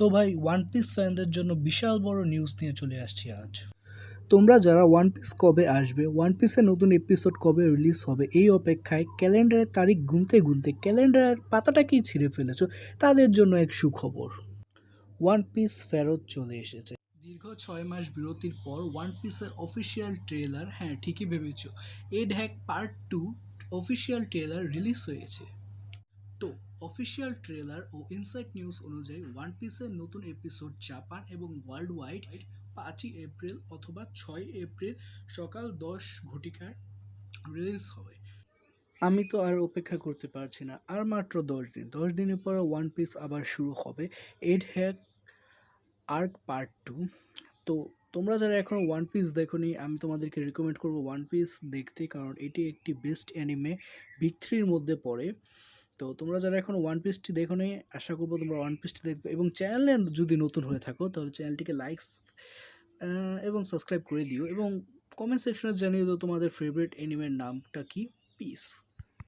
তো ভাই one piece ফ্যানদের জন্য বিশাল বড় নিউজ নিয়ে চলে আসছি আজ। তোমরা যারা ওয়ান পিস কবে আসবে ওয়ান পিসের নতুন এপিসোড কবে রিলিজ হবে, এই অপেক্ষায় ক্যালেন্ডারের তারিখ গুনতে গুনতে ক্যালেন্ডারের পাতাটাকেই ছিঁড়ে ফেলেছো, তাদের জন্য এক সুখবর। ওয়ান পিস ফেরত চলে এসেছে। দীর্ঘ ছয় মাস বিরতির পর ওয়ান পিসের অফিসিয়াল ট্রেলার হ্যাঁ ঠিকই ভেবেছ, এড hack part two official trailer release হয়েছে। তো অফিসিয়াল ট্রেলার ও ইনসাইট নিউজ অনুযায়ী ওয়ান পিসের নতুন এপিসোড জাপান এবং ওয়ার্ল্ড ওয়াইড পাঁচই এপ্রিল অথবা ছয় এপ্রিল সকাল দশ ঘটিকায় রিলিজ হবে। আমি তো আর অপেক্ষা করতে পারছি না, আর মাত্র দশ দিন। দশ দিনের পর ওয়ান পিস আবার শুরু হবে এড হ্যাক আর্ক পার্ট টু। তো তোমরা যারা এখনও ওয়ান পিস দেখোনি, আমি তোমাদেরকে রেকমেন্ড করব ওয়ান পিস দেখতে, কারণ এটি একটি বেস্ট অ্যানিমে বিগ থ্রির মধ্যে পড়ে। তো তোমরা যারা এখন ওয়ান পিসটি দেখো নি আশা করব তোমরা ওয়ান পিসটি দেখবে। এবং চ্যানেলে যদি নতুন হয়ে থাকো, তাহলে চ্যানেলটিকে লাইকস এবং সাবস্ক্রাইব করে দিও। এবং কমেন্ট সেকশনে জানিয়ে দাও তোমাদের ফেভারিট অ্যানিমের নামটা কি? পিস